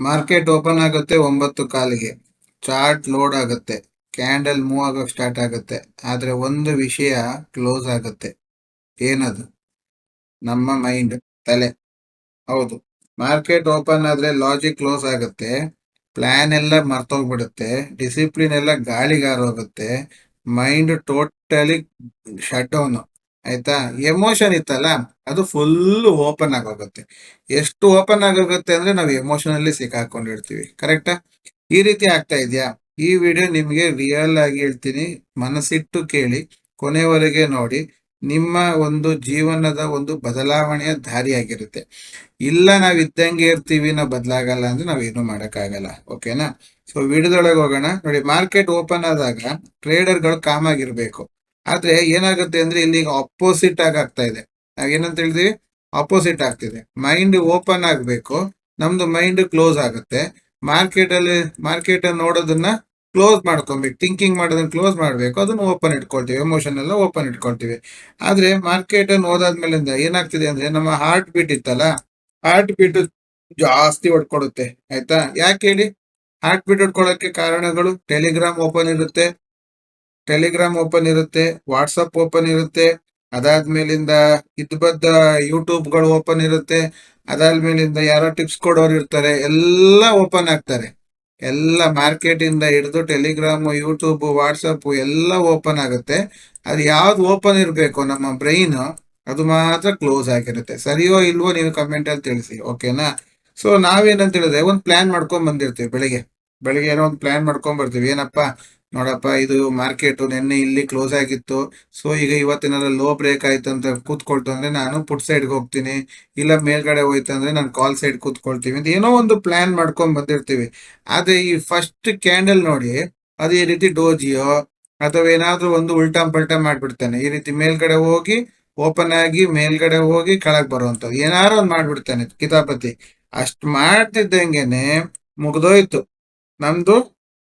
Market open ಆಗುತ್ತೆ ಒಂಬತ್ತು ಕಾಲಿಗೆ. ಚಾರ್ಟ್ ಲೋಡ್ ಆಗುತ್ತೆ. ಕ್ಯಾಂಡಲ್ ಮೂವ್ ಆಗೋಕೆ ಸ್ಟಾರ್ಟ್ ಆಗುತ್ತೆ. ಆದ್ರೆ ಒಂದು ವಿಷಯ ಕ್ಲೋಸ್ ಆಗುತ್ತೆ. ಏನದು? ನಮ್ಮ ಮೈಂಡ್ ತಲೆ. ಹೌದು. ಮಾರ್ಕೆಟ್ ಓಪನ್ ಆದ್ರೆ ಲಾಜಿಕ್ ಕ್ಲೋಸ್ ಆಗುತ್ತೆ. ಪ್ಲಾನ್ ಎಲ್ಲ ಮರ್ತೋಗ್ಬಿಡುತ್ತೆ. ಡಿಸಿಪ್ಲಿನ್ ಎಲ್ಲ ಗಾಳಿಗಾರೋಗುತ್ತೆ. ಮೈಂಡ್ ಟೋಟಲಿ ಶಟ್ ಡೌನ್ ಆಯ್ತಾ? ಎಮೋಷನ್ ಇತ್ತಲ್ಲ, ಅದು ಫುಲ್ ಓಪನ್ ಆಗೋಗುತ್ತೆ. ಎಷ್ಟು ಓಪನ್ ಆಗೋಗುತ್ತೆ ಅಂದ್ರೆ ನಾವು ಎಮೋಷನಲ್ಲಿ ಸಿಕ್ಕಾಕೊಂಡಿರ್ತೀವಿ. ಕರೆಕ್ಟಾ ಈ ರೀತಿ ಆಗ್ತಾ ಇದೆಯಾ? ಈ ವಿಡಿಯೋ ನಿಮಗೆ ರಿಯಲ್ ಆಗಿ ಹೇಳ್ತೀನಿ. ಮನಸ್ಸಿಟ್ಟು ಕೇಳಿ, ಕೊನೆವರೆಗೆ ನೋಡಿ. ನಿಮ್ಮ ಒಂದು ಜೀವನದ ಒಂದು ಬದಲಾವಣೆಯ ದಾರಿಯಾಗಿರುತ್ತೆ. ಇಲ್ಲ, ನಾವ್ ಇದ್ದಂಗೆ ಇರ್ತೀವಿ, ನಾವು ಬದಲಾಗಲ್ಲ ಅಂದ್ರೆ ನಾವ್ ಏನು ಮಾಡಕ್ಕಾಗಲ್ಲ. ಓಕೆನಾ ಸೊ ವಿಡಿಯೋದೊಳಗೆ ಹೋಗೋಣ. ನೋಡಿ ಮಾರ್ಕೆಟ್ ಓಪನ್ ಆದಾಗ ಟ್ರೇಡರ್ಗಳು ಕಾಮ್ ಆಗಿರ್ಬೇಕು ಆದ್ರೆ ಏನಾಗುತ್ತೆ ಅಂದ್ರೆ ಇಲ್ಲಿ ಅಪೋಸಿಟ್ ಆಗಿ ಆಗ್ತಾ ಇದೆ. ಏನಂತ ಹೇಳಿದ್ವಿ? ಅಪೋಸಿಟ್ ಆಗ್ತಿದೆ. ಮೈಂಡ್ ಓಪನ್ ಆಗ್ಬೇಕು. ನಮ್ದು ಮೈಂಡ್ ಕ್ಲೋಸ್ ಆಗುತ್ತೆ. ಮಾರ್ಕೆಟ್ ಅಲ್ಲಿ ಮಾರ್ಕೆಟ್ ನೋಡೋದನ್ನ ಕ್ಲೋಸ್ ಮಾಡ್ಕೊಬೇಕು ಥಿಂಕಿಂಗ್ ಮಾಡೋದನ್ನ ಕ್ಲೋಸ್ ಮಾಡ್ಬೇಕು. ಅದನ್ನ ಓಪನ್ ಇಟ್ಕೊಳ್ತೀವಿ. ಎಮೋಷನ್ ಎಲ್ಲ ಓಪನ್ ಇಟ್ಕೊಳ್ತೀವಿ. ಆದ್ರೆ ಮಾರ್ಕೆಟ್ ಅನ್ನು ಓದಾದ್ಮೇಲಿಂದ ಏನಾಗ್ತಿದೆ ಅಂದ್ರೆ ನಮ್ಮ ಹಾರ್ಟ್ ಬೀಟ್ ಇತ್ತಲ್ಲ? ಹಾರ್ಟ್ ಬೀಟ್ ಜಾಸ್ತಿ ಹೊಡ್ಕೊಡುತ್ತೆ. ಆಯ್ತಾ? ಯಾಕೆ ಹೇಳಿ? ಹಾರ್ಟ್ ಬೀಟ್ ಹೊಡ್ಕೊಳ್ಳೋಕೆ ಕಾರಣಗಳು ಟೆಲಿಗ್ರಾಮ್ ಓಪನ್ ಇರುತ್ತೆ. ಟೆಲಿಗ್ರಾಮ್ ಓಪನ್ ಇರುತ್ತೆ ವಾಟ್ಸಪ್ ಓಪನ್ ಇರುತ್ತೆ, ಅದಾದ್ಮೇಲಿಂದ ಇದ್ಬದ್ದ ಯೂಟ್ಯೂಬ್ಗಳು ಓಪನ್ ಇರುತ್ತೆ, ಅದಾದ್ಮೇಲಿಂದ ಯಾರೋ ಟಿಪ್ಸ್ ಕೊಡೋರು ಇರ್ತಾರೆ, ಎಲ್ಲ ಓಪನ್ ಆಗ್ತಾರೆ. ಎಲ್ಲ ಮಾರ್ಕೆಟ್ ಇಂದ ಹಿಡಿದು ಟೆಲಿಗ್ರಾಮ್ ಯೂಟ್ಯೂಬ್ ವಾಟ್ಸಪ್ ಎಲ್ಲ ಓಪನ್ ಆಗುತ್ತೆ. ಅದು ಯಾವ್ದು ಓಪನ್ ಇರಬೇಕು ನಮ್ಮ ಬ್ರೈನ್ ಅದು ಮಾತ್ರ ಕ್ಲೋಸ್ ಆಗಿರುತ್ತೆ. ಸರಿಯೋ ಇಲ್ವೋ ನೀವು ಕಮೆಂಟ್ ಅಲ್ಲಿ ತಿಳಿಸಿ ಓಕೆನಾ ಸೊ ನಾವೇನಂತ ಹೇಳಿದ್ರೆ, ಒಂದು ಪ್ಲಾನ್ ಮಾಡ್ಕೊಂಡ್ ಬಂದಿರ್ತೀವಿ ಬೆಳಿಗ್ಗೆ. ಬೆಳಿಗ್ಗೆ ಏನೋ ಒಂದು ಪ್ಲಾನ್ ಮಾಡ್ಕೊಂಡ್ ಬರ್ತೀವಿ, ಏನಪ್ಪಾ? ನೋಡಪ್ಪ, ಇದು ಮಾರ್ಕೆಟ್ ನಿನ್ನೆ ಇಲ್ಲಿ ಕ್ಲೋಸ್ ಆಗಿತ್ತು. ಸೊ ಈಗ ಇವತ್ತಿನ ಲೋ ಬ್ರೇಕ್ ಆಯ್ತು ಅಂತ ಕೂತ್ಕೊಳ್ತು ಅಂದ್ರೆ ನಾನು ಪುಟ್ ಸೈಡ್ಗೆ ಹೋಗ್ತೀನಿ. ಇಲ್ಲ ಮೇಲ್ಗಡೆ ಹೋಯ್ತು ಅಂದ್ರೆ ನಾನು ಕಾಲ್ ಸೈಡ್ ಕೂತ್ಕೊಳ್ತೀವಿ ಅಂತ ಏನೋ ಒಂದು ಪ್ಲಾನ್ ಮಾಡ್ಕೊಂಡ್ ಬಂದಿರ್ತೀವಿ. ಆದ್ರೆ ಈ ಫಸ್ಟ್ ಕ್ಯಾಂಡಲ್ ನೋಡಿ, ಅದು ಈ ರೀತಿ ಡೋಜಿಯೋ ಅಥವಾ ಏನಾದ್ರೂ ಒಂದು ಉಲ್ಟಾ ಪಲ್ಟಾ ಮಾಡ್ಬಿಡ್ತಾನೆ. ಈ ರೀತಿ ಮೇಲ್ಗಡೆ ಹೋಗಿ ಓಪನ್ ಆಗಿ ಮೇಲ್ಗಡೆ ಹೋಗಿ ಕೆಳಗ್ ಬರುವಂಥದ್ದು. ಏನಾರು ಒಂದ್ ಮಾಡ್ಬಿಡ್ತಾನೆ ಕಿತಾಪತಿ. ಅಷ್ಟ್ ಮಾಡ್ತಿದ್ದಂಗೆನೆ ಮುಗ್ದೋಯ್ತು. ನಮ್ದು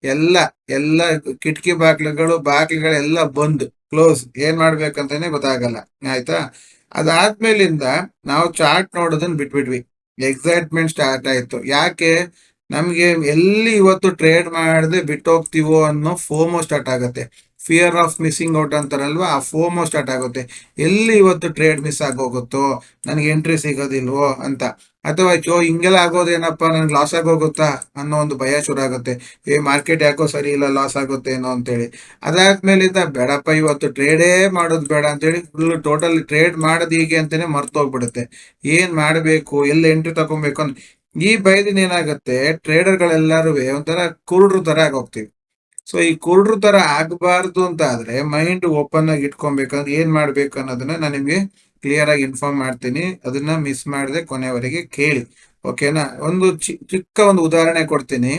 ಎಲ್ಲ ಎಲ್ಲ ಕಿಟಕಿ ಬಾಗ್ಲುಗಳು, ಬಾಗ್ಲುಗಳೆಲ್ಲ ಬಂದ್ ಕ್ಲೋಸ್ ಏನ್ ಮಾಡ್ಬೇಕಂತಾನೆ ಗೊತ್ತಾಗಲ್ಲ. ಆಯ್ತಾ? ಅದಾದ್ಮೇಲಿಂದ ನಾವು ಚಾರ್ಟ್ ನೋಡೋದನ್ನ ಬಿಟ್ಬಿಟ್ವಿ. ಎಕ್ಸೈಟ್ಮೆಂಟ್ ಸ್ಟಾರ್ಟ್ ಆಯ್ತು. ಯಾಕೆ? ನಮ್ಗೆ ಎಲ್ಲಿ ಇವತ್ತು ಟ್ರೇಡ್ ಮಾಡದೆ ಬಿಟ್ಟೋಗ್ತೀವೋ ಅನ್ನೋ ಫೋಮೋ ಸ್ಟಾರ್ಟ್ ಆಗುತ್ತೆ. ಫಿಯರ್ ಆಫ್ ಮಿಸ್ಸಿಂಗ್ ಔಟ್ ಅಂತಾರಲ್ವಾ? ಆ ಫೋಮೋ ಸ್ಟಾರ್ಟ್ ಆಗುತ್ತೆ. ಎಲ್ಲಿ ಇವತ್ತು ಟ್ರೇಡ್ ಮಿಸ್ ಆಗೋಗುತ್ತೋ? ನನಗೆ ಎಂಟ್ರಿ ಸಿಗೋದಿಲ್ವೋ ಅಂತ. ಅಥವಾ ಚೋ ಹಿಂಗೆಲ್ಲ ಆಗೋದೇನಪ್ಪ ನನ್ಗೆ ಲಾಸ್ ಆಗೋಗುತ್ತಾ? ಅನ್ನೋ ಒಂದು ಭಯ ಶುರು ಆಗುತ್ತೆ ಏ ಮಾರ್ಕೆಟ್ ಯಾಕೋ ಸರಿ ಇಲ್ಲ ಲಾಸ್ ಆಗುತ್ತೆ ಏನೋ ಅಂತೇಳಿ. ಅದಾದ್ಮೇಲಿಂದ, ಬೇಡಪ್ಪ, ಇವತ್ತು ಟ್ರೇಡೇ ಮಾಡೋದು ಬೇಡ ಅಂತೇಳಿ ಫುಲ್ ಟೋಟಲ್ ಟ್ರೇಡ್ ಮಾಡೋದು ಹೀಗೆ ಅಂತಾನೆ ಮರ್ತೋಗ್ಬಿಡುತ್ತೆ. ಏನ್ ಮಾಡಬೇಕು? ಎಲ್ಲ ಎಂಟ್ರಿ ತಗೊಬೇಕು ಅಂತ. ಈ ಭಯದಿಂದ ಏನಾಗುತ್ತೆ? ಟ್ರೇಡರ್ಗಳೆಲ್ಲರೂ ಒಂಥರ ಕುರುಡ್ರು ತರ ಆಗೋಗ್ತೀವಿ. ಸೊ ಈ ಕುರುಡ್ರು ತರ ಆಗಬಾರ್ದು ಅಂತ ಆದ್ರೆ ಮೈಂಡ್ ಓಪನ್ ಆಗಿ ಇಟ್ಕೊಬೇಕಂದ್ರೆ ಏನ್ ಮಾಡ್ಬೇಕು ಅನ್ನೋದನ್ನ ನಾನು ನಿಮ್ಗೆ ಕ್ಲಿಯರ್ ಆಗಿ ಇನ್ಫಾರ್ಮ್ ಮಾಡ್ತೀನಿ. ಅದನ್ನ ಮಿಸ್ ಮಾಡದೆ ಕೊನೆವರೆಗೆ ಕೇಳಿ. ಓಕೆನಾ ಒಂದು ಚಿಕ್ಕ ಒಂದು ಉದಾಹರಣೆ ಕೊಡ್ತೀನಿ.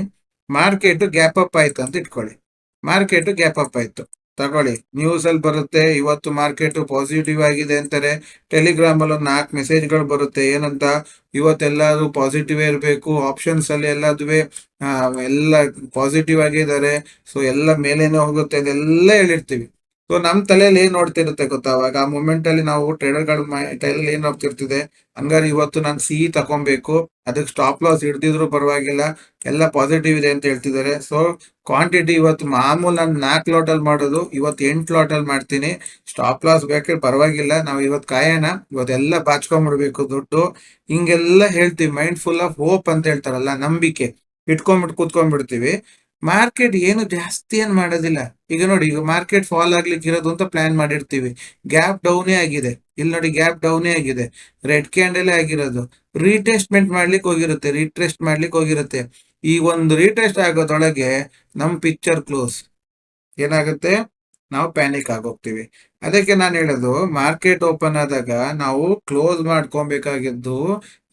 ಮಾರ್ಕೆಟ್ ಗ್ಯಾಪ್ ಅಪ್ ಆಯ್ತು ಅಂತ ಇಟ್ಕೊಳ್ಳಿ. ಮಾರ್ಕೆಟ್ ಗ್ಯಾಪ್ ಅಪ್ ಆಯ್ತು. ತಗೊಳ್ಳಿ. ನ್ಯೂಸ್ ಅಲ್ಲಿ ಬರುತ್ತೆ, ಇವತ್ತು ಮಾರ್ಕೆಟ್ ಪಾಸಿಟಿವ್ ಆಗಿದೆ ಅಂತಾರೆ. ಟೆಲಿಗ್ರಾಮ್ ಅಲ್ಲಿ ಒಂದು ನಾಲ್ಕು ಮೆಸೇಜ್ಗಳು ಬರುತ್ತೆ. ಏನಂತ? ಇವತ್ತೆಲ್ಲರೂ ಪಾಸಿಟಿವ್ ಇರಬೇಕು. ಆಪ್ಷನ್ಸ್ ಅಲ್ಲಿ ಎಲ್ಲದುವೆ ಎಲ್ಲ ಪಾಸಿಟಿವ್ ಆಗಿದ್ದಾರೆ ಸೊ ಎಲ್ಲ ಮೇಲೇನೆ ಹೋಗುತ್ತೆ ಅದೆಲ್ಲ ಹೇಳಿರ್ತೀವಿ. ಸೊ ನಮ್ ತಲೆಯಲ್ಲಿ ಏನ್ ನೋಡ್ತಿರುತ್ತೆ ಗೊತ್ತಾ? ಅವಾಗ ಆ ಮೂಮೆಂಟ್ ಅಲ್ಲಿ ನಾವು ಟ್ರೇಡರ್ಗಳ ತಲೆಯಲ್ಲಿ ಏನ್ ಹೋಗ್ತಿರ್ತಿದೆ ಹಂಗಾರೆ ಇವತ್ತು ನಾನು ಸಿಇ ತಕೊಬೇಕು. ಅದಕ್ಕೆ ಸ್ಟಾಪ್ ಲಾಸ್ ಹಿಡ್ದಿದ್ರು ಪರವಾಗಿಲ್ಲ. ಎಲ್ಲ ಪಾಸಿಟಿವ್ ಇದೆ ಅಂತ ಹೇಳ್ತಿದ್ದಾರೆ. ಸೊ ಕ್ವಾಂಟಿಟಿ ಇವತ್ತು ಮಾಮೂಲ್ ನಾನು ನಾಲ್ಕು ಅಲ್ಲಿ ಮಾಡೋದು, ಇವತ್ತು ಎಂಟು ಅಲ್ಲಿ ಮಾಡ್ತೀನಿ. ಸ್ಟಾಪ್ ಲಾಸ್ ಬೇಕಾದ್ರೆ ಪರವಾಗಿಲ್ಲ. ನಾವು ಇವತ್ತು ಕಾಯೋಣ. ಇವತ್ತೆಲ್ಲ ಬಾಚ್ಕೊಂಡ್ಬಿಡ್ಬೇಕು ದುಡ್ಡು. ಹಿಂಗೆಲ್ಲ ಹೇಳ್ತೀವಿ. ಮೈಂಡ್ ಫುಲ್ ಆಫ್ ಹೋಪ್ ಅಂತ ಹೇಳ್ತಾರಲ್ಲ, ನಂಬಿಕೆ. ಇಟ್ಕೊಂಡ್ಬಿಟ್ಟು ಕೂತ್ಕೊಂಡ್ಬಿಡ್ತೀವಿ ಮಾರ್ಕೆಟ್ ಏನು ಜಾಸ್ತಿ ಏನು ಮಾಡೋದಿಲ್ಲ. ಈಗ ನೋಡಿ, ಈಗ ಮಾರ್ಕೆಟ್ ಫಾಲ್ ಆಗ್ಲಿಕ್ಕೆ ಇರೋದು ಅಂತ ಪ್ಲಾನ್ ಮಾಡಿರ್ತೀವಿ. ಗ್ಯಾಪ್ ಡೌನೇ ಆಗಿದೆ. ಇಲ್ಲಿ ನೋಡಿ ಗ್ಯಾಪ್ ಡೌನೇ ಆಗಿದೆ. ರೆಡ್ ಕ್ಯಾಂಡಲ್ ಆಗಿರೋದು. ರೀಟೆಸ್ಟ್ಮೆಂಟ್ ಮಾಡ್ಲಿಕ್ಕೆ ಹೋಗಿರುತ್ತೆ. ರೀಟೆಸ್ಟ್ ಮಾಡ್ಲಿಕ್ಕೆ ಹೋಗಿರುತ್ತೆ. ಈ ಒಂದು ರೀಟೆಸ್ಟ್ ಆಗೋದೊಳಗೆ ನಮ್ ಪಿಕ್ಚರ್ ಕ್ಲೋಸ್ ಏನಾಗುತ್ತೆ? ನಾವು ಪ್ಯಾನಿಕ್ ಆಗೋಗ್ತೀವಿ. ಅದಕ್ಕೆ ನಾನು ಹೇಳೋದು ಮಾರ್ಕೆಟ್ ಓಪನ್ ಆದಾಗ ನಾವು ಕ್ಲೋಸ್ ಮಾಡ್ಕೊಬೇಕಾಗಿದ್ದು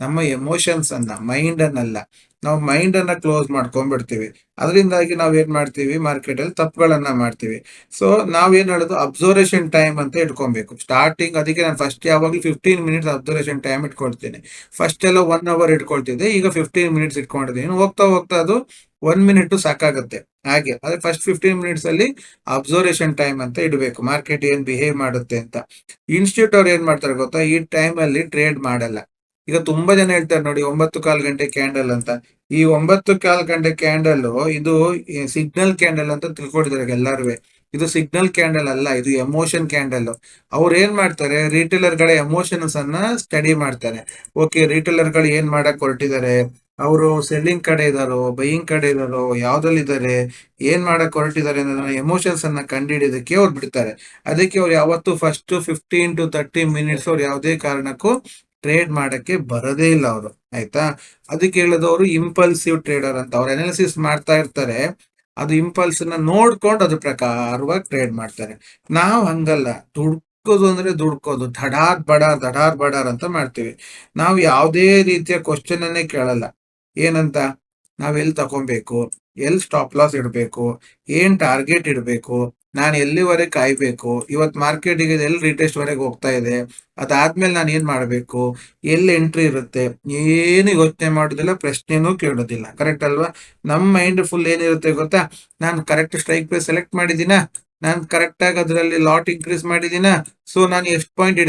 ನಮ್ಮ ಎಮೋಷನ್ಸ್ ಅನ್ನ ಮೈಂಡ್ ಅನ್ನಲ್ಲ. ನಾವು ಮೈಂಡ್ ಅನ್ನ ಕ್ಲೋಸ್ ಮಾಡ್ಕೊಂಡ್ಬಿಡ್ತೀವಿ. ಅದರಿಂದಾಗಿ ನಾವ್ ಏನ್ ಮಾಡ್ತೀವಿ? ಮಾರ್ಕೆಟ್ ಅಲ್ಲಿ ತಪ್ಪುಗಳನ್ನ ಮಾಡ್ತೀವಿ. ಸೊ ನಾವೇನ್ ಹೇಳೋದು? ಅಬ್ಸರ್ವೇಷನ್ ಟೈಮ್ ಅಂತ ಇಟ್ಕೊಬೇಕು. ಸ್ಟಾರ್ಟಿಂಗ್ ಅದಕ್ಕೆ ನಾನು ಫಸ್ಟ್ ಯಾವಾಗ್ಲೂ ಫಿಫ್ಟೀನ್ ಮಿನಿಟ್ಸ್ ಅಬ್ಸರ್ವೇಷನ್ ಟೈಮ್ ಇಟ್ಕೊಳ್ತೀನಿ. ಫಸ್ಟ್ ಎಲ್ಲ ಒನ್ ಅವರ್ ಇಟ್ಕೊಳ್ತಿದ್ದೆ. ಈಗ ಫಿಫ್ಟೀನ್ ಮಿನಿಟ್ಸ್ ಇಟ್ಕೊಂಡಿದ್ದೀನಿ. ಹೋಗ್ತಾ ಹೋಗ್ತಾ ಅದು ಒನ್ ಮಿನಿಟ್ ಸಾಕಾಗುತ್ತೆ. ಹಾಗೆ. ಅದೇ ಫಸ್ಟ್ ಫಿಫ್ಟೀನ್ ಮಿನಿಟ್ಸ್ ಅಲ್ಲಿ ಅಬ್ಸರ್ವೇಷನ್ ಟೈಮ್ ಅಂತ ಇಡಬೇಕು. ಮಾರ್ಕೆಟ್ ಏನ್ ಬಿಹೇವ್ ಮಾಡುತ್ತೆ ಅಂತ. ಇನ್ಸ್ಟಿಟ್ಯೂಟ್ ಅವ್ರು ಏನ್ ಮಾಡ್ತಾರೆ ಗೊತ್ತಾ? ಈ ಟೈಮ್ ಅಲ್ಲಿ ಟ್ರೇಡ್ ಮಾಡಲ್ಲ. ಈಗ ತುಂಬಾ ಜನ ಹೇಳ್ತಾರೆ ನೋಡಿ, ಒಂಬತ್ತು ಕಾಲ್ ಗಂಟೆ ಕ್ಯಾಂಡಲ್ ಅಂತ. ಈ ಒಂಬತ್ತು ಕಾಲ್ ಗಂಟೆ ಕ್ಯಾಂಡಲ್ ಇದು ಸಿಗ್ನಲ್ ಕ್ಯಾಂಡಲ್ ಅಂತ ತಿಳ್ಕೊಂಡಿದ್ದಾರೆ ಎಲ್ಲಾರು ಇದು ಸಿಗ್ನಲ್ ಕ್ಯಾಂಡಲ್ ಅಲ್ಲ, ಇದು ಎಮೋಷನ್ ಕ್ಯಾಂಡಲ್ ಅವ್ರು ಏನ್ ಮಾಡ್ತಾರೆ ರಿಟೇಲರ್ಗಳ ಎಮೋಷನ್ಸ್ ಅನ್ನ ಸ್ಟಡಿ ಮಾಡ್ತಾರೆ. ಓಕೆ ರಿಟೇಲರ್ಗಳು ಏನ್ ಮಾಡಕ್ ಹೊರಟಿದ್ದಾರೆ? ಅವರು ಸೆಲ್ಲಿಂಗ್ ಕಡೆ ಇದಾರೋ ಬೈಯಿಂಗ್ ಕಡೆ ಇದಾರೋ, ಯಾವ್ದ್ರಲ್ಲಿ ಇದಾರೆ, ಏನ್ ಮಾಡಕ್ ಹೊರಟಿದ್ದಾರೆ ಅನ್ನೋದನ್ನ ಎಮೋಷನ್ಸ್ ಅನ್ನ ಕಂಡುಹಿಡಿಯೋದಕ್ಕೆ ಅವ್ರು ಬಿಡ್ತಾರೆ. ಅದಕ್ಕೆ ಅವ್ರು ಯಾವತ್ತು first fifteen to thirty minutes ಅವ್ರು ಯಾವುದೇ ಕಾರಣಕ್ಕೂ ಟ್ರೇಡ್ ಮಾಡಕ್ಕೆ ಬರೋದೇ ಇಲ್ಲ ಅವರು, ಆಯ್ತಾ? ಅದಕ್ಕೆ ಹೇಳೋದವರು ಇಂಪಲ್ಸಿವ್ ಟ್ರೇಡರ್ ಅಂತ. ಅವ್ರು ಅನಾಲಿಸಿಸ್ ಮಾಡ್ತಾ ಇರ್ತಾರೆ. ಅದು ಇಂಪಲ್ಸ್ನ ನೋಡ್ಕೊಂಡು ಅದ್ರ ಪ್ರಕಾರವಾಗಿ ಟ್ರೇಡ್ ಮಾಡ್ತಾರೆ. ನಾವು ಹಂಗಲ್ಲ. ದುಡ್ಕೋದು ಅಂದ್ರೆ ದುಡ್ಕೋದು. ಧಡಾರ್ ಬಡಾರ್ ಧಡಾರ್ ಬಡಾರ್ ಅಂತ ಮಾಡ್ತೀವಿ. ನಾವು ಯಾವುದೇ ರೀತಿಯ ಕ್ವಶನ್ ಅನ್ನೇ ಕೇಳಲ್ಲ. ಏನಂತ? ನಾವ್ ಎಲ್ಲಿ ತಗೊಬೇಕು ಎಲ್ಲಿ ಸ್ಟಾಪ್ ಲಾಸ್ ಇಡಬೇಕು? ಏನ್ ಟಾರ್ಗೆಟ್ ಇಡಬೇಕು? ನಾನು ಎಲ್ಲಿವರೆಗೆ ಕಾಯ್ಬೇಕು? ಇವತ್ತು ಮಾರ್ಕೆಟಿಗೆ ಎಲ್ಲಿ ರೀಟೆಸ್ಟ್ವರೆಗೆ ಹೋಗ್ತಾ ಇದೆ? ಅದಾದ್ಮೇಲೆ ನಾನು ಏನ್ ಮಾಡ್ಬೇಕು? ಎಲ್ಲಿ ಎಂಟ್ರಿ ಇರುತ್ತೆ? ಏನು ಯೋಚನೆ ಮಾಡೋದಿಲ್ಲ, ಪ್ರಶ್ನೆನೂ ಕೇಳೋದಿಲ್ಲ. ಕರೆಕ್ಟ್ ಅಲ್ವಾ? ನಮ್ಮ ಮೈಂಡ್ ಫುಲ್ ಏನಿರುತ್ತೆ ಗೊತ್ತಾ? ನಾನು ಕರೆಕ್ಟ್ ಸ್ಟ್ರೈಕ್ ಪ್ರೈಸ್ ಸೆಲೆಕ್ಟ್ ಮಾಡಿದೀನಾ ನಾನು ಕರೆಕ್ಟ್ ಆಗಿ ಅದರಲ್ಲಿ ಲಾಟ್ ಇನ್ಕ್ರೀಸ್ ಮಾಡಿದ್ದೀನಾ? ಸೊ ನಾನು ಎಷ್ಟು ಪಾಯಿಂಟ್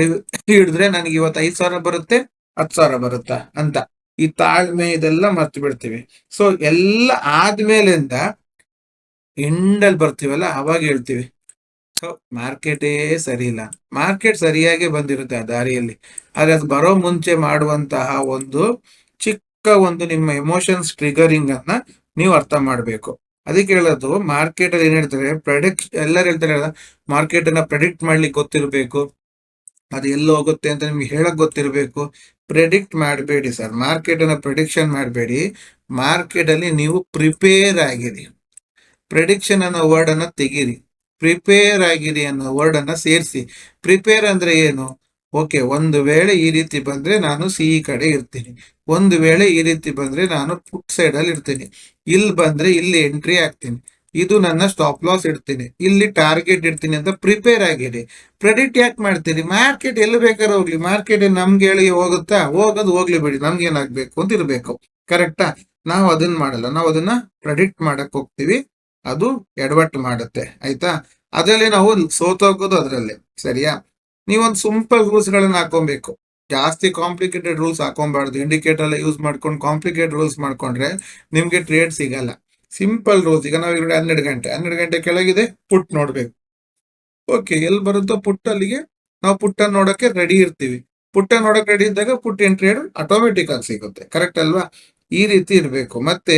ಹಿಡಿದ್ರೆ ನನಗೆ ಇವತ್ತು ಐದು ಸಾವಿರ ಬರುತ್ತೆ, ಹತ್ತು ಸಾವಿರ ಬರುತ್ತಾ? ಅಂತ. ಈ ತಾಳ್ಮೆ ಇದೆಲ್ಲ ಮರ್ತು ಬಿಡ್ತೀವಿ ಸೊ ಎಲ್ಲ ಆದ್ಮೇಲಿಂದ ಎಂಡಲ್ಲಿ ಬರ್ತೀವಲ್ಲ, ಅವಾಗ ಹೇಳ್ತೀವಿ. ಸೊ ಮಾರ್ಕೆಟೇ ಸರಿ ಇಲ್ಲ ಮಾರ್ಕೆಟ್ ಸರಿಯಾಗಿ ಬಂದಿರುತ್ತೆ ಆ ದಾರಿಯಲ್ಲಿ. ಆದ್ರೆ ಅದು ಬರೋ ಮುಂಚೆ ಮಾಡುವಂತಹ ಒಂದು ಚಿಕ್ಕ ಒಂದು ನಿಮ್ಮ ಎಮೋಷನ್ಸ್ ಟ್ರಿಗರಿಂಗ್ ಅನ್ನ ನೀವು ಅರ್ಥ ಮಾಡ್ಬೇಕು. ಅದಕ್ಕೆ ಹೇಳೋದು ಮಾರ್ಕೆಟ್ ಅಲ್ಲಿ ಏನ್ ಹೇಳ್ತಾರೆ ಪ್ರೆಡಿಕ್ಟ್ ಎಲ್ಲರೂ ಹೇಳ್ತಾರೆ ಮಾರ್ಕೆಟ್ ಅನ್ನ ಪ್ರೆಡಿಕ್ಟ್ ಮಾಡ್ಲಿಕ್ಕೆ ಗೊತ್ತಿರಬೇಕು. ಅದು ಎಲ್ಲಿ ಹೋಗುತ್ತೆ ಅಂತ ನಿಮ್ಗೆ ಹೇಳಕ್ ಗೊತ್ತಿರಬೇಕು. ಪ್ರೆಡಿಕ್ಟ್ ಮಾಡಬೇಡಿ ಸರ್. ಮಾರ್ಕೆಟ್ ಅನ್ನ ಪ್ರೆಡಿಕ್ಷನ್ ಮಾಡಬೇಡಿ. ಮಾರ್ಕೆಟ್ ಅಲ್ಲಿ ನೀವು ಪ್ರಿಪೇರ್ ಆಗಿರಿ. ಪ್ರಿಡಿಕ್ಷನ್ ಅನ್ನೋ ವರ್ಡ್ ಅನ್ನ ತೆಗೀರಿ. ಪ್ರಿಪೇರ್ ಆಗಿರಿ ಅನ್ನೋ ವರ್ಡ್ ಅನ್ನ ಸೇರಿಸಿ. ಪ್ರಿಪೇರ್ ಅಂದ್ರೆ ಏನು? ಓಕೆ ಒಂದು ವೇಳೆ ಈ ರೀತಿ ಬಂದ್ರೆ ನಾನು ಸಿ ಕಡೆ ಇರ್ತೀನಿ. ಒಂದು ವೇಳೆ ಈ ರೀತಿ ಬಂದ್ರೆ ನಾನು ಪುಟ್ ಸೈಡ್ ಅಲ್ಲಿ ಇರ್ತೀನಿ. ಇಲ್ಲಿ ಬಂದ್ರೆ ಇಲ್ಲಿ ಎಂಟ್ರಿ ಆಗ್ತೀನಿ ಇದು ನನ್ನ ಸ್ಟಾಪ್ ಲಾಸ್ ಇಡ್ತೀನಿ. ಇಲ್ಲಿ ಟಾರ್ಗೆಟ್ ಇಡ್ತೀನಿ ಅಂತ ಪ್ರಿಪೇರ್ ಆಗಿರಿ. ಪ್ರೆಡಿಕ್ಟ್ ಯಾಕೆ ಮಾಡ್ತೀರಿ? ಮಾರ್ಕೆಟ್ ಎಲ್ಲಿ ಬೇಕಾದ್ರೆ ಹೋಗ್ಲಿ. ಮಾರ್ಕೆಟ್ ನಮ್ಗೆ ಹೇಳಿ ಹೋಗುತ್ತಾ? ಹೋಗೋದು ಹೋಗ್ಲಿ ಬಿಡಿ. ನಮ್ಗೆ ಏನಾಗ್ಬೇಕು ಅಂತ ಇರ್ಬೇಕು. ಕರೆಕ್ಟಾ ನಾವು ಅದನ್ನ ಮಾಡಲ್ಲ. ನಾವು ಅದನ್ನ ಪ್ರೆಡಿಕ್ಟ್ ಮಾಡಕ್ ಹೋಗ್ತೀವಿ. ಅದು ಎಡವಟ್ಟು ಮಾಡುತ್ತೆ, ಆಯ್ತಾ? ಅದರಲ್ಲಿ ನಾವು ಸೋತೋಗೋದು ಅದರಲ್ಲಿ, ಸರಿಯಾ? ನೀವೊಂದು ಸಿಂಪಲ್ ರೂಲ್ಸ್ ಗಳನ್ನ ಹಾಕೊಬೇಕು. ಜಾಸ್ತಿ ಕಾಂಪ್ಲಿಕೇಟೆಡ್ ರೂಲ್ಸ್ ಹಾಕೊಬಾರ್ದು. ಇಂಡಿಕೇಟರ್ ಎಲ್ಲ ಯೂಸ್ ಮಾಡ್ಕೊಂಡು ಕಾಂಪ್ಲಿಕೇಟ್ ರೂಲ್ಸ್ ಮಾಡ್ಕೊಂಡ್ರೆ ನಿಮ್ಗೆ ಟ್ರೇಡ್ ಸಿಗಲ್ಲ. ಸಿಂಪಲ್ ರೂಲ್ಸ್ ಈಗ ನಾವು ಈಗ ಹನ್ನೆರಡು ಗಂಟೆ ಹನ್ನೆರಡು ಗಂಟೆ ಕೆಳಗಿದೆ, ಪುಟ್ ನೋಡ್ಬೇಕು. ಓಕೆ ಎಲ್ಲಿ ಬರುತ್ತೋ ಪುಟ್ ಅಲ್ಲಿಗೆ ನಾವು ಪುಟ್ಟ ನೋಡಕ್ಕೆ ರೆಡಿ ಇರ್ತೀವಿ. ಪುಟ್ಟ ನೋಡಕ್ಕೆ ರೆಡಿ ಇದ್ದಾಗ ಪುಟ್ ಎಂಟ್ರಿ ಆಟೋಮೆಟಿಕ್ ಆಗಿ ಸಿಗುತ್ತೆ ಕರೆಕ್ಟ್ ಅಲ್ವಾ? ಈ ರೀತಿ ಇರಬೇಕು. ಮತ್ತೆ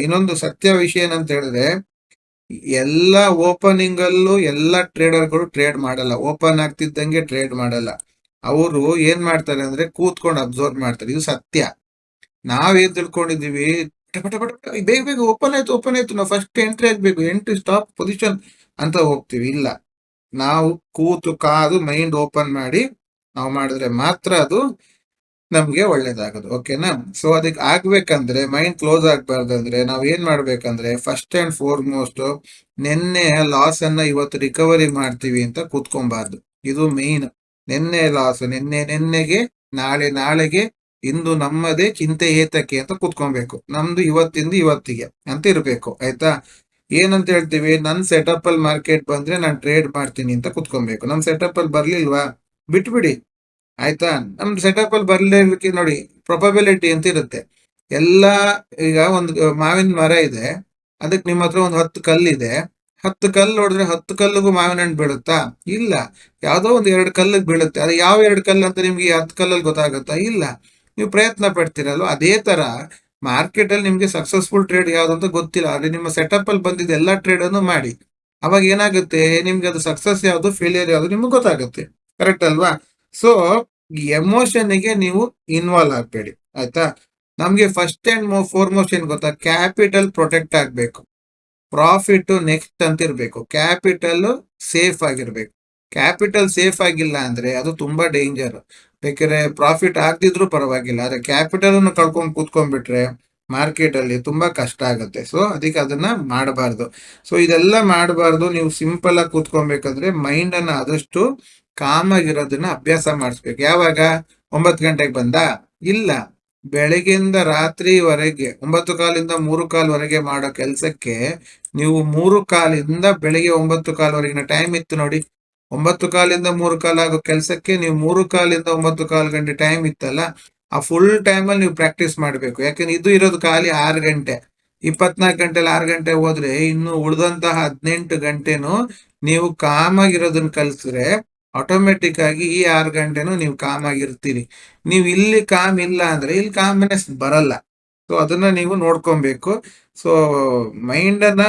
ಇನ್ನೊಂದು ಸತ್ಯ ವಿಷಯ ಏನಂತ ಹೇಳಿದ್ರೆ, ಎಲ್ಲ ಓಪನಿಂಗ್ ಅಲ್ಲೂ ಎಲ್ಲ ಟ್ರೇಡರ್ಗಳು ಟ್ರೇಡ್ ಮಾಡಲ್ಲ. ಓಪನ್ ಆಗ್ತಿದ್ದಂಗೆ ಟ್ರೇಡ್ ಮಾಡಲ್ಲ. ಅವರು ಏನ್ ಮಾಡ್ತಾರೆ ಅಂದ್ರೆ ಕೂತ್ಕೊಂಡು ಅಬ್ಸರ್ವ್ ಮಾಡ್ತಾರೆ. ಇದು ಸತ್ಯ. ನಾವೇನ್ ತಿಳ್ಕೊಂಡಿದೀವಿ ಬೇಗ ಬೇಗ ಓಪನ್ ಆಯ್ತು ಓಪನ್ ಆಯ್ತು. ನಾವು ಫಸ್ಟ್ ಎಂಟ್ರಿ ಆಗ್ಬೇಕು. ಎಂಟ್ರಿ ಸ್ಟಾಪ್ ಪೊಸಿಷನ್ ಅಂತ ಹೋಗ್ತೀವಿ. ಇಲ್ಲ. ನಾವು ಕೂತು ಕಾದು ಮೈಂಡ್ ಓಪನ್ ಮಾಡಿ ನಾವು ಮಾಡಿದ್ರೆ ಮಾತ್ರ ಅದು ನಮ್ಗೆ ಒಳ್ಳೇದಾಗೋದು ಓಕೆನಾ ಸೊ ಅದಕ್ಕೆ ಆಗ್ಬೇಕಂದ್ರೆ ಮೈಂಡ್ ಕ್ಲೋಸ್ ಆಗ್ಬಾರ್ದಂದ್ರೆ ನಾವ್ ಏನ್ ಮಾಡ್ಬೇಕಂದ್ರೆ ಫಸ್ಟ್ ಅಂಡ್ ಫೋರ್ಮೋಸ್ಟ್ ನಿನ್ನೆ ಲಾಸ್ ಅನ್ನ ಇವತ್ತು ರಿಕವರಿ ಮಾಡ್ತೀವಿ ಅಂತ ಕೂತ್ಕೊಬಾರ್ದು. ಇದು ಮೇನ್ ನಿನ್ನೆ ಲಾಸ್ ನಿನ್ನೆ, ನಿನ್ನೆಗೆ, ನಾಳೆ, ನಾಳೆಗೆ ಇಂದು ನಮ್ಮದೇ ಚಿಂತೆ ಏತಕ್ಕೆ ಅಂತ ಕೂತ್ಕೊಬೇಕು. ನಮ್ದು ಇವತ್ತಿಂದ ಇವತ್ತಿಗೆ ಅಂತ ಇರ್ಬೇಕು, ಆಯ್ತಾ? ಏನಂತ ಹೇಳ್ತೀವಿ? ನನ್ ಸೆಟಪ್ ಅಲ್ಲಿ ಮಾರ್ಕೆಟ್ ಬಂದ್ರೆ ನಾನು ಟ್ರೇಡ್ ಮಾಡ್ತೀನಿ ಅಂತ ಕುತ್ಕೊಬೇಕು. ನಮ್ ಸೆಟಪ್ ಅಲ್ಲಿ ಬರ್ಲಿಲ್ವಾ? ಬಿಟ್ಬಿಡಿ. ಆಯ್ತಾ? ನಮ್ ಸೆಟಪ್ ಅಲ್ಲಿ ಬರ್ಲಿಕ್ಕೆ ನೋಡಿ ಪ್ರೊಬಬಿಲಿಟಿ ಅಂತ ಇರುತ್ತೆ ಎಲ್ಲ, ಈಗ ಒಂದು, ಮಾವಿನ ಮರ ಇದೆ, ಅದಕ್ಕೆ ನಿಮ್ಮ ಹತ್ರ ಒಂದು ಹತ್ತು ಕಲ್ಲಿದೆ. ಹತ್ತು ಕಲ್ಲು ನೋಡಿದ್ರೆ ಹತ್ತು ಕಲ್ಲಿಗೂ ಮಾವಿನ ಹಣ್ಣು ಬೀಳುತ್ತಾ? ಇಲ್ಲ. ಯಾವುದೋ ಒಂದ್ ಎರಡು ಕಲ್ಲಿಗೆ ಬೀಳುತ್ತೆ. ಅದು ಯಾವ ಎರಡು ಕಲ್ಲು ಅಂತ ನಿಮ್ಗೆ ಹತ್ತು ಕಲ್ಲಲ್ಲಿ ಗೊತ್ತಾಗುತ್ತಾ? ಇಲ್ಲ. ನೀವು ಪ್ರಯತ್ನ ಪಡ್ತೀರಲ್ವ? ಅದೇ ತರ ಮಾರ್ಕೆಟ್ ಅಲ್ಲಿ ನಿಮ್ಗೆ ಸಕ್ಸಸ್ಫುಲ್ ಟ್ರೇಡ್ ಯಾವ್ದು ಅಂತ ಗೊತ್ತಿಲ್ಲ. ಆದ್ರೆ ನಿಮ್ಮ ಸೆಟಪ್ ಅಲ್ಲಿ ಬಂದಿದ್ದ ಎಲ್ಲಾ ಟ್ರೇಡ್ ಅನ್ನು ಮಾಡಿ. ಅವಾಗ ಏನಾಗುತ್ತೆ? ನಿಮ್ಗೆ ಅದು ಸಕ್ಸಸ್ ಯಾವುದು ಫೇಲಿಯರ್ ಯಾವ್ದು ನಿಮ್ಗೆ ಗೊತ್ತಾಗುತ್ತೆ. ಕರೆಕ್ಟ್ ಅಲ್ವಾ? ಸೊ ಎಮೋಷನ್ಗೆ ನೀವು ಇನ್ವಾಲ್ವ್ ಆಗ್ಬೇಡಿ, ಆಯ್ತಾ? ನಮ್ಗೆ ಫಸ್ಟ್ ಅಂಡ್ ಫೋರ್ ಮೋಸ್ಟ್ ಏನ್ ಗೊತ್ತಾ? ಕ್ಯಾಪಿಟಲ್ ಪ್ರೊಟೆಕ್ಟ್ ಆಗ್ಬೇಕು. ಪ್ರಾಫಿಟ್ ನೆಕ್ಸ್ಟ್ ಅಂತ ಇರ್ಬೇಕು ಕ್ಯಾಪಿಟಲ್ ಸೇಫ್ ಆಗಿರ್ಬೇಕು. ಕ್ಯಾಪಿಟಲ್ ಸೇಫ್ ಆಗಿಲ್ಲ ಅಂದ್ರೆ ಅದು ತುಂಬಾ ಡೇಂಜರ್ ಬೇಕಾದ್ರೆ ಪ್ರಾಫಿಟ್ ಆಗ್ದಿದ್ರು ಪರವಾಗಿಲ್ಲ, ಆದ್ರೆ ಕ್ಯಾಪಿಟಲ್ ಅನ್ನು ಕಳ್ಕೊಂಡ್ ಕೂತ್ಕೊಂಡ್ಬಿಟ್ರೆ ಮಾರ್ಕೆಟ್ ಅಲ್ಲಿ ತುಂಬಾ ಕಷ್ಟ ಆಗುತ್ತೆ. ಸೊ ಅದಕ್ಕೆ ಅದನ್ನ ಮಾಡಬಾರ್ದು. ಸೊ ಇದೆಲ್ಲ ಮಾಡಬಾರ್ದು. ನೀವು ಸಿಂಪಲ್ ಆಗಿ ಕೂತ್ಕೊಬೇಕಂದ್ರೆ ಮೈಂಡ್ ಅನ್ನ ಆದಷ್ಟು ಕಾಮ್ ಆಗಿರೋದನ್ನ ಅಭ್ಯಾಸ ಮಾಡಿಸ್ಬೇಕು. ಯಾವಾಗ? ಒಂಬತ್ತು ಗಂಟೆಗೆ ಬಂದ? ಇಲ್ಲ. ಬೆಳಗ್ಗೆಯಿಂದ ರಾತ್ರಿವರೆಗೆ, ಒಂಬತ್ತು ಕಾಲಿಂದ ಮೂರು ಕಾಲ್ವರೆಗೆ ಮಾಡೋ ಕೆಲಸಕ್ಕೆ ನೀವು ಮೂರು ಕಾಲಿಂದ ಬೆಳಿಗ್ಗೆ ಒಂಬತ್ತು ಕಾಲ್ವರೆಗಿನ ಟೈಮ್ ಇತ್ತು ನೋಡಿ. ಒಂಬತ್ತು ಕಾಲಿಂದ ಮೂರು ಕಾಲ ಆಗೋ ಕೆಲಸಕ್ಕೆ ನೀವು ಮೂರು ಕಾಲಿಂದ ಒಂಬತ್ತು ಕಾಲು ಗಂಟೆ ಟೈಮ್ ಇತ್ತಲ್ಲ, ಆ ಫುಲ್ ಟೈಮಲ್ಲಿ ನೀವು ಪ್ರಾಕ್ಟೀಸ್ ಮಾಡಬೇಕು. ಯಾಕಂದ್ರೆ ಇದು ಇರೋದು ಖಾಲಿ ಆರು ಗಂಟೆ. ಇಪ್ಪತ್ನಾಲ್ಕು ಗಂಟೆಲಿ ಆರು ಗಂಟೆ ಹೋದ್ರೆ ಇನ್ನು ಉಳಿದಂತಹ ಹದಿನೆಂಟು ಗಂಟೆನು ನೀವು ಕಾಮಾಗಿರೋದನ್ನ ಕಲಿಸಿದ್ರೆ ಆಟೋಮೆಟಿಕ್ ಆಗಿ ಈ ಆರು ಗಂಟೆನೂ ನೀವು ಕಾಮಾಗಿರ್ತೀರಿ ನೀವು ಇಲ್ಲಿ ಕಾಮ್ ಇಲ್ಲ ಅಂದ್ರೆ ಇಲ್ಲಿ ಕಾಮ್ನೆಸ್ ಬರಲ್ಲ. ಸೊ ಅದನ್ನ ನೀವು ನೋಡ್ಕೊಬೇಕು. ಸೊ ಮೈಂಡ್ ಅನ್ನ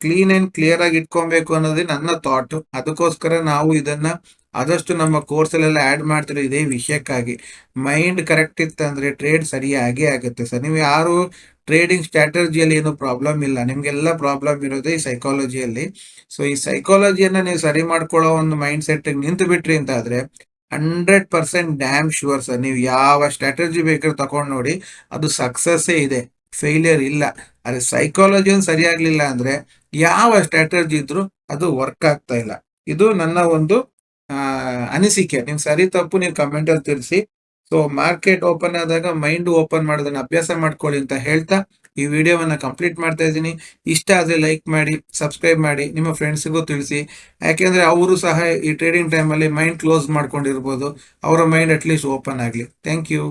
ಕ್ಲೀನ್ ಅಂಡ್ ಕ್ಲಿಯರ್ ಆಗಿ ಇಟ್ಕೊಬೇಕು ಅನ್ನೋದೇ ನನ್ನ ಥಾಟ್ ಅದಕ್ಕೋಸ್ಕರ ನಾವು ಇದನ್ನ ಆದಷ್ಟು ನಮ್ಮ ಕೋರ್ಸಲ್ಲೆಲ್ಲ ಆ್ಯಡ್ ಮಾಡ್ತಿರೋ ಇದೇ ವಿಷಯಕ್ಕಾಗಿ. ಮೈಂಡ್ ಕರೆಕ್ಟ್ ಇತ್ತಂದರೆ ಟ್ರೇಡ್ ಸರಿಯಾಗಿ ಆಗುತ್ತೆ ಸರ್ ನೀವು ಯಾರು ಟ್ರೇಡಿಂಗ್ ಸ್ಟ್ರಾಟಜಿಯಲ್ಲಿ ಏನು ಪ್ರಾಬ್ಲಮ್ ಇಲ್ಲ. ನಿಮಗೆಲ್ಲ ಪ್ರಾಬ್ಲಮ್ ಇರೋದು ಈ ಸೈಕಾಲಜಿಯಲ್ಲಿ ಸೊ ಈ ಸೈಕಾಲಜಿಯನ್ನ ನೀವು ಸರಿ ಮಾಡ್ಕೊಳ್ಳೋ ಒಂದು ಮೈಂಡ್ ಸೆಟ್ ನಿಂತು ಬಿಟ್ರಿ ಅಂತ ಆದ್ರೆ hundred percent damn sure sir ನೀವು ಯಾವ ಸ್ಟ್ರಾಟಜಿ ಬೇಕಾದ್ರೂ ತಗೊಂಡು ನೋಡಿ ಅದು ಸಕ್ಸಸ್ಸೇ ಇದೆ. ಫೇಲಿಯರ್ ಇಲ್ಲ. ಅದೇ ಸೈಕಾಲಜಿ ಒಂದು ಸರಿಯಾಗ್ಲಿಲ್ಲ ಅಂದ್ರೆ ಯಾವ ಸ್ಟ್ರಾಟಜಿ ಇದ್ರು ಅದು ವರ್ಕ್ ಆಗ್ತಾ ಇಲ್ಲ. ಇದು ನನ್ನ ಒಂದು ಅನಿಸಿಕೆ, ನೀವು ಸರಿ ತಪ್ಪು, ನೀವು ಕಮೆಂಟ್ ಅಲ್ಲಿ ತಿಳಿಸಿ. ಸೊ ಮಾರ್ಕೆಟ್ ಓಪನ್ ಆದಾಗ ಮೈಂಡ್ ಓಪನ್ ಮಾಡೋದನ್ನ ಅಭ್ಯಾಸ ಮಾಡ್ಕೊಳ್ಳಿ ಅಂತ ಹೇಳ್ತಾ ಈ ವಿಡಿಯೋವನ್ನ ಕಂಪ್ಲೀಟ್ ಮಾಡ್ತಾ ಇದ್ದೀನಿ. ಇಷ್ಟ ಆದ್ರೆ ಲೈಕ್ ಮಾಡಿ ಸಬ್ಸ್ಕ್ರೈಬ್ ಮಾಡಿ, ನಿಮ್ಮ ಫ್ರೆಂಡ್ಸ್ಗೂ ತಿಳಿಸಿ. ಯಾಕೆಂದ್ರೆ ಅವರು ಸಹ ಈ ಟ್ರೇಡಿಂಗ್ ಟೈಮಲ್ಲಿ ಮೈಂಡ್ ಕ್ಲೋಸ್ ಮಾಡ್ಕೊಂಡಿರ್ಬೋದು. ಅವರ ಮೈಂಡ್ ಅಟ್ಲೀಸ್ಟ್ ಓಪನ್ ಆಗಲಿ. Thank you